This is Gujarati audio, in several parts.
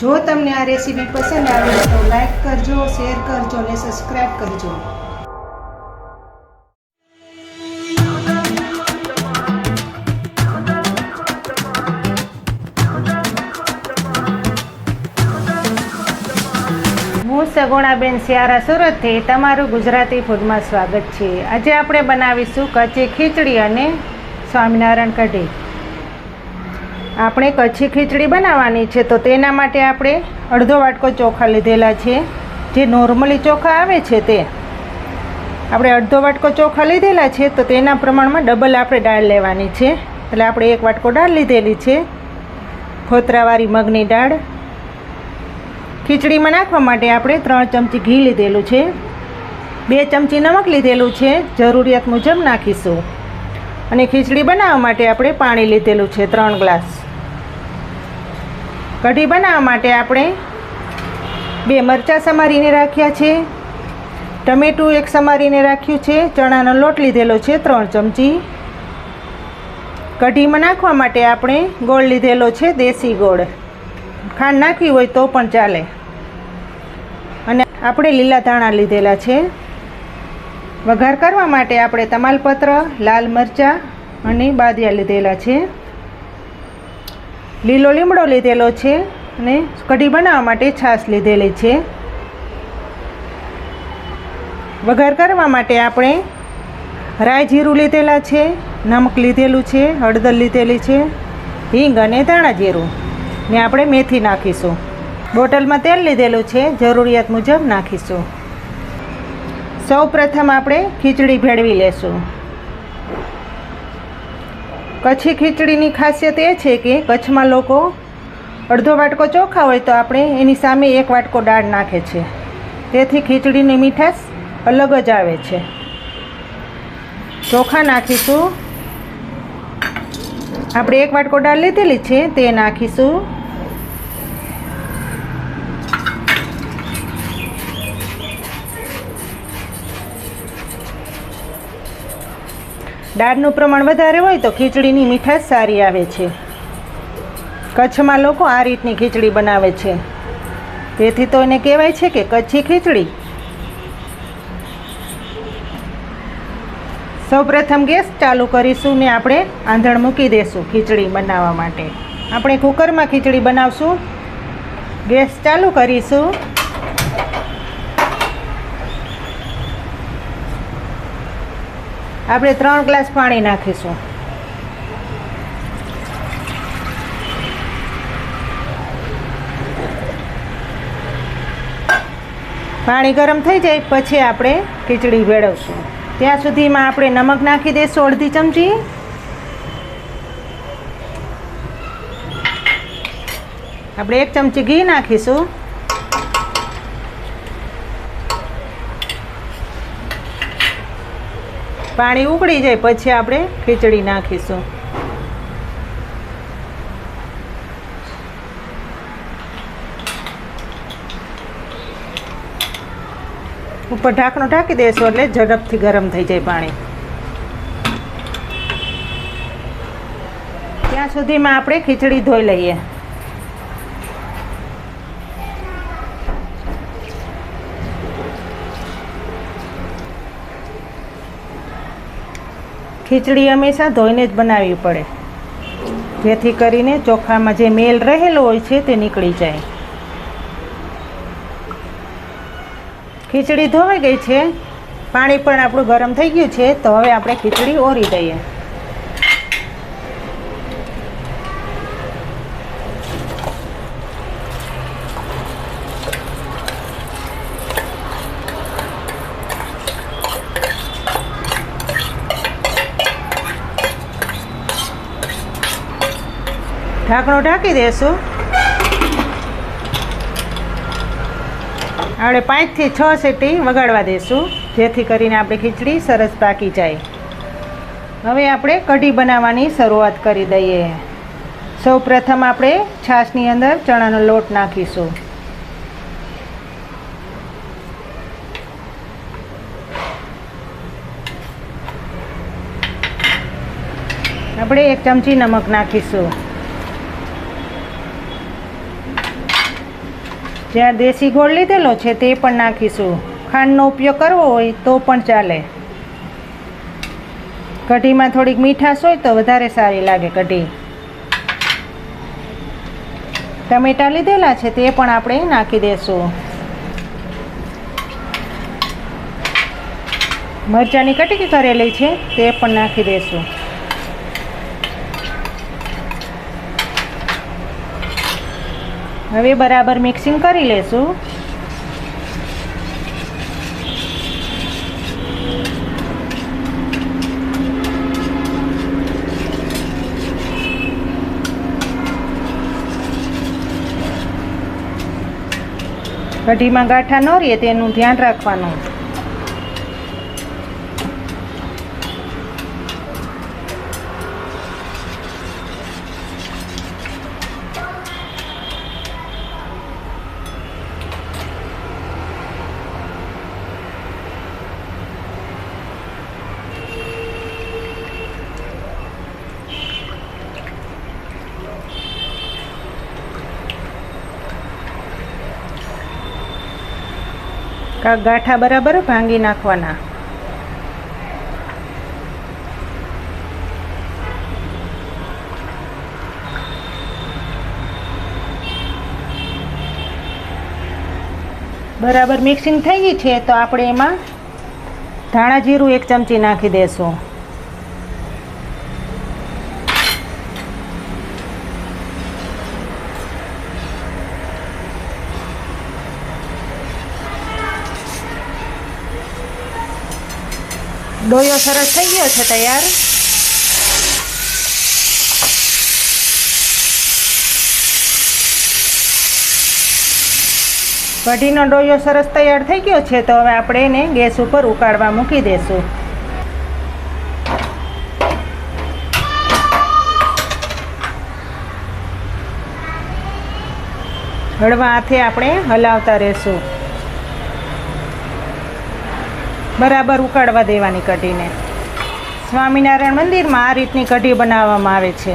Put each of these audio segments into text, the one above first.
જો તમને આ રેસીપી પસંદ આવે તો લાઈક કરજો શેર કરજો અને સબસ્ક્રાઈબ કરજો. હું સગુણાબેન સિયારા સુરતથી તમારું ગુજરાતી ફૂડમાં સ્વાગત છે. આજે આપણે બનાવીશું કચ્છી ખીચડી અને સ્વામિનારાયણ કઢી. આપણે કચ્છી ખીચડી બનાવવાની છે, તો તેના માટે આપણે અડધો વાટકો ચોખા લીધેલા છે. જે નોર્મલી ચોખા આવે છે તે. આપણે અડધો વાટકો ચોખા લીધેલા છે, તો તેના પ્રમાણમાં ડબલ આપણે દાળ લેવાની છે. એટલે આપણે એક વાટકો દાળ લીધેલી છે. ફોતરાવાળી મગની દાળ. ખીચડીમાં નાખવા માટે આપણે ત્રણ ચમચી ઘી લીધેલું છે. બે ચમચી નમક લીધેલું છે, જરૂરિયાત મુજબ નાખીશું. અને ખીચડી બનાવવા માટે આપણે પાણી લીધેલું છે, ત્રણ ગ્લાસ. કઢી બનાવવા માટે આપણે બે મરચાં સમારીને રાખ્યા છે. ટમેટું એક સમારીને રાખ્યું છે. ચણાનો લોટ લીધેલો છે, ત્રણ ચમચી. કઢીમાં નાખવા માટે આપણે ગોળ લીધેલો છે, દેશી ગોળ. ખાંડ નાખવી હોય તો પણ ચાલે. અને આપણે લીલા ધાણા લીધેલા છે. વઘાર કરવા માટે આપણે તમાલપત્ર, લાલ મરચાં અને બાદિયા લીધેલા છે. લીલો લીમડો લીધેલો છે અને કઢી બનાવવા માટે છાશ લીધેલી છે. વઘાર કરવા માટે આપણે રાઈ જીરું લીધેલા છે, નમક લીધેલું છે, હળદર લીધેલી છે, હિંગ અને ધાણા જીરું. ને આપણે મેથી નાખીશું. બોટલમાં તેલ લીધેલું છે, જરૂરિયાત મુજબ નાખીશું. સૌ પ્રથમ આપણે ખીચડી ભેળવી લેશું. કચ્છી ખીચડીની ખાસિયત એ છે કે કચ્છમાં લોકો અડધો વાટકો ચોખા હોય તો આપણે એની સામે એક વાટકો દાળ નાખે છે. તેથી ખીચડીની મીઠાશ અલગ જ આવે છે. ચોખા નાખીશું. આપણે એક વાટકો દાળ લીધેલી છે, તે નાખીશું. દાળનું પ્રમાણ વધારે હોય તો ખીચડીની મીઠાશ સારી આવે છે. કચ્છમાં લોકો આ રીતની ખીચડી બનાવે છે. તેથી તો એને કહેવાય છે કે કચ્છી ખીચડી. સૌપ્રથમ ગેસ ચાલુ કરીશું ને આપણે આંધણ મૂકી દઈશું ખીચડી બનાવવા માટે. આપણે કુકરમાં ખીચડી બનાવશું. ગેસ ચાલુ કરીશું. આપણે ત્રણ ગ્લાસ પાણી નાખીશું. પાણી ગરમ થઈ જાય પછી આપણે ખીચડી ભેળવશું ત્યાં સુધીમાં આપણે નમક નાખી દઈશું અડધી ચમચી. આપણે એક ચમચી ઘી નાખીશું. પાણી ઉકળી જાય, પછી આપણે ખીચડી નાખીશું. ઉપર ઢાંકણું ઢાંકી દઈશું એટલે ઝડપથી ગરમ થઈ જાય પાણી. ત્યાં સુધીમાં આપણે ખીચડી ધોઈ લઈએ. ખીચડી હંમેશા ધોઈને જ બનાવવી પડે. જેથી કરીને ચોખામાં જે મેલ રહેલો હોય છે તે નીકળી જાય. ખીચડી ધોવાઈ ગઈ છે. પાણી પણ આપણું ગરમ થઈ ગયું છે. તો હવે આપણે ખીચડી ઓરી દઈએ. ઢાંકણું ઢાંકી દઈશું આપણે પાંચથી છ સીટી વગાડવા દઈશું જેથી કરીને આપણી ખીચડી સરસ પાકી જાય. હવે આપણે કઢી બનાવવાની શરૂઆત કરી દઈએ. સૌ પ્રથમ આપણે છાશની અંદર ચણાનો લોટ નાખીશું. આપણે એક ચમચી નમક નાખીશું. જ્યાં દેશી ગોળ લીધેલો છે તે પણ નાખીશું. ખાંડનો ઉપયોગ કરવો હોય તો પણ ચાલે. કઢીમાં થોડીક મીઠાશ હોય તો વધારે સારી લાગે કઢી. ટમેટાં લીધેલા છે તે પણ આપણે નાખી દઈશું મરચાંની કટકી કરેલી છે તે પણ નાખી દઈશું હવે બરાબર મિક્સિંગ કરી લેશું. કઢીમાં ગાંઠા ન રહીએ તેનું ધ્યાન રાખવાનું. ગાંઠા બરાબર ભાંગી નાખવાના. બરાબર મિક્સિંગ થઈ ગઈ છે, તો આપણે એમાં ધાણા જીરું એક ચમચી નાખી દેશું. ડોયો સરસ થઈ ગયો છે તૈયાર કઢીનો ડોયો સરસ તૈયાર થઈ ગયો છે તો હવે આપણે એને ગેસ ઉપર ઉકાળવા મૂકી દઈશું હળવા હાથે આપણે હલાવતા રહેશું બરાબર ઉકાળવા દેવાની કઢીને. સ્વામિનારાયણ મંદિરમાં આ રીતની કઢી બનાવવામાં આવે છે.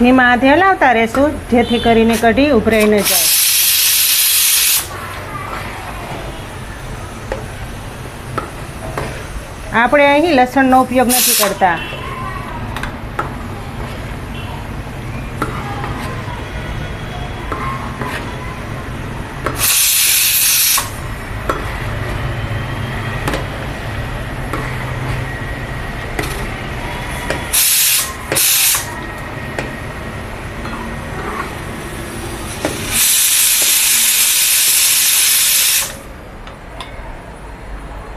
ધીમા હાથે હલાવતા રહેશું, જેથી કરીને કઢી ઉભરાઈ ન જાય. આપણે અહીં લસણનો ઉપયોગ નથી કરતા.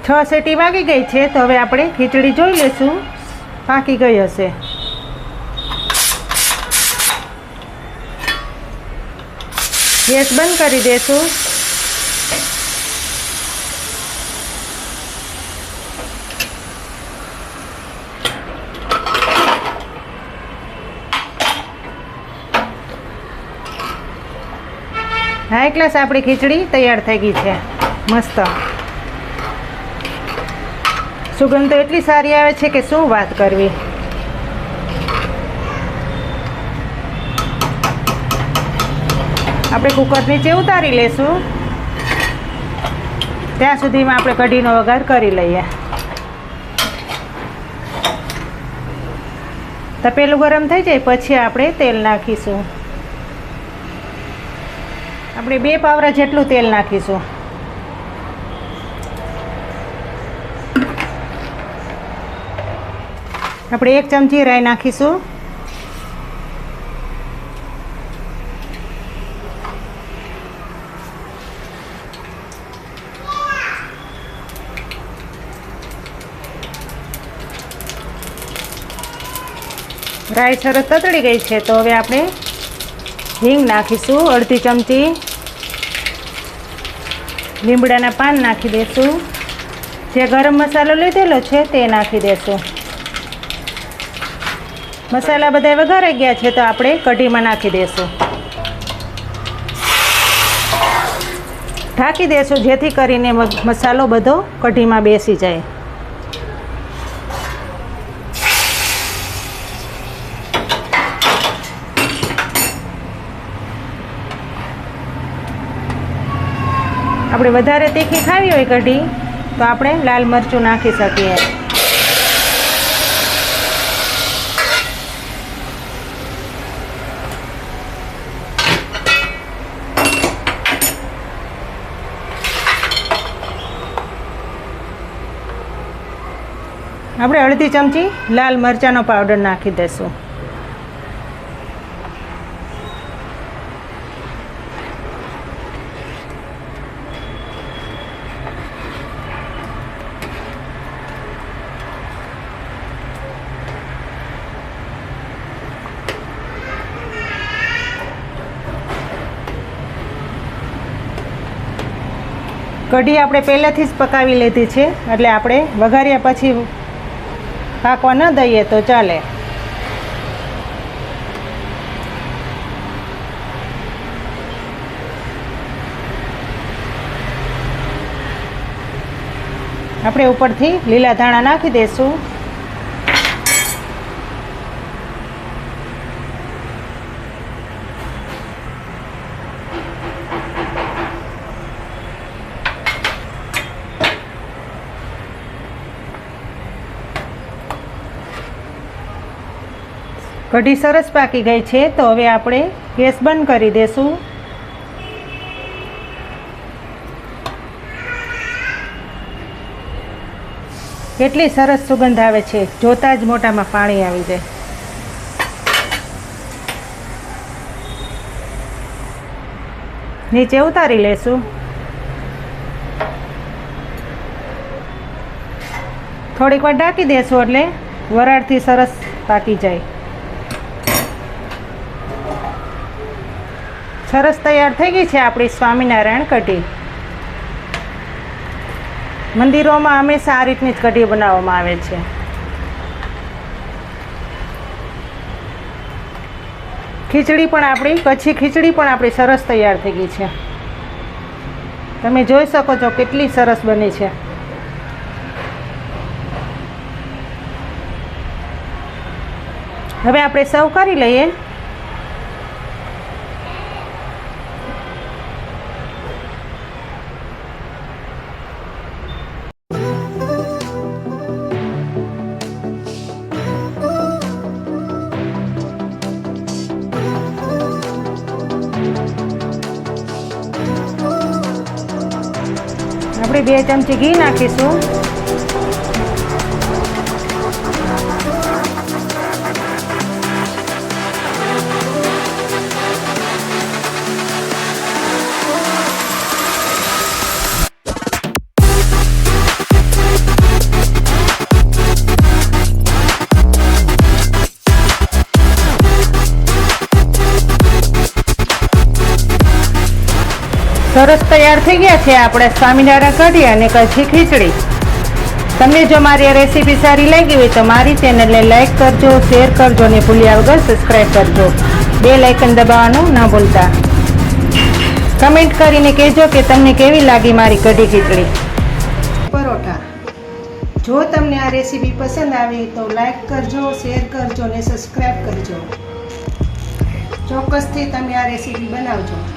છ સીટી વાગી ગઈ છે, તો હવે આપણે ખીચડી જોઈ લઈશું. પાકી ગઈ હશે. ગેસ બંધ કરી દેશું. હાઈ ક્લાસ આપણી ખીચડી તૈયાર થઈ ગઈ છે. મસ્ત. સુગંધ એટલી સારી આવે છે કે શું વાત કરવી? આપણે કુકર નીચે ઉતારી લેશું. ત્યાં સુધીમાં આપણે કઢીનો વઘાર કરી લઈએ. તપેલું ગરમ થઈ જાય પછી આપણે તેલ નાખીશું. આપણે બે પાવરા જેટલું તેલ નાખીશું. આપણે એક ચમચી રાઈ નાખીશું. રાઈ સરસ તતડી ગઈ છે, તો હવે આપણે હિંગ નાખીશું, અડધી ચમચી. લીમડાના પાન નાખી દઈશું જે ગરમ મસાલો લીધેલો છે, તે નાખી દઈશું મસાલા બધા વઘારાઈ ગયા છે તો આપણે કઢીમાં નાખી દઈશું ઢાંકી દેશું જેથી કરીને મસાલો બધો કઢીમાં બેસી જાય. આપણે વધારે તીખી ખાવી હોય કઢી, તો આપણે લાલ મરચું નાખી શકીએ. આપણે અડધી ચમચી લાલ મરચાંનો પાવડર નાખી દઈશું કઢી આપણે પહેલાંથી જ પકાવી લીધી છે, એટલે આપણે વઘાર્યા પછી પાકવા ન દઈએ તો ચાલે. આપણે ઉપરથી લીલા ધાણા નાખી દઈશું કઢી સરસ પાકી ગઈ છે, તો હવે આપણે ગેસ બંધ કરી દેશું. કેટલી સરસ સુગંધ આવે છે, જોતા જ મોટામાં પાણી આવી જાય. નીચે ઉતારી લેશું. થોડીક વાર ઢાંકી દેશું એટલે વરાળથી સરસ પાકી જાય. સરસ તૈયાર થઈ ગઈ છે આપણી સ્વામિનારાયણ કઢી. મંદિરોમાં હંમેશા આ રીતની જ કઢી બનાવવામાં આવે છે. ખીચડી પણ આપણી, કચ્છી ખીચડી પણ આપણી સરસ તૈયાર થઈ ગઈ છે. તમે જોઈ શકો છો કેટલી સરસ બની છે. હવે આપણે સર્વ કરી લઈએ. બે ચમચી ઘી નાખીશું. સરસ તૈયાર થઈ ગયા છે. આપણે સ્વામિનારાયણ કઢી અને કચ્છી ખીચડી. તમને જો મારી આ રેસીપી સારી લાગી હોય તો મારી ચેનલને લાઇક કરજો શેર કરજો અને ભૂલ્યા વગર સબસ્ક્રાઈબ કરજો. બે લાઇકન દબાવવાનું ન ભૂલતા. કમેન્ટ કરીને કહેજો કે તમને કેવી લાગી મારી કઢી ખીચડી. પરોઠા. જો તમને આ રેસીપી પસંદ આવી તો લાઇક કરજો શેર કરજો અને સબસ્ક્રાઈબ કરજો. ચોક્કસથી તમે આ રેસીપી બનાવજો.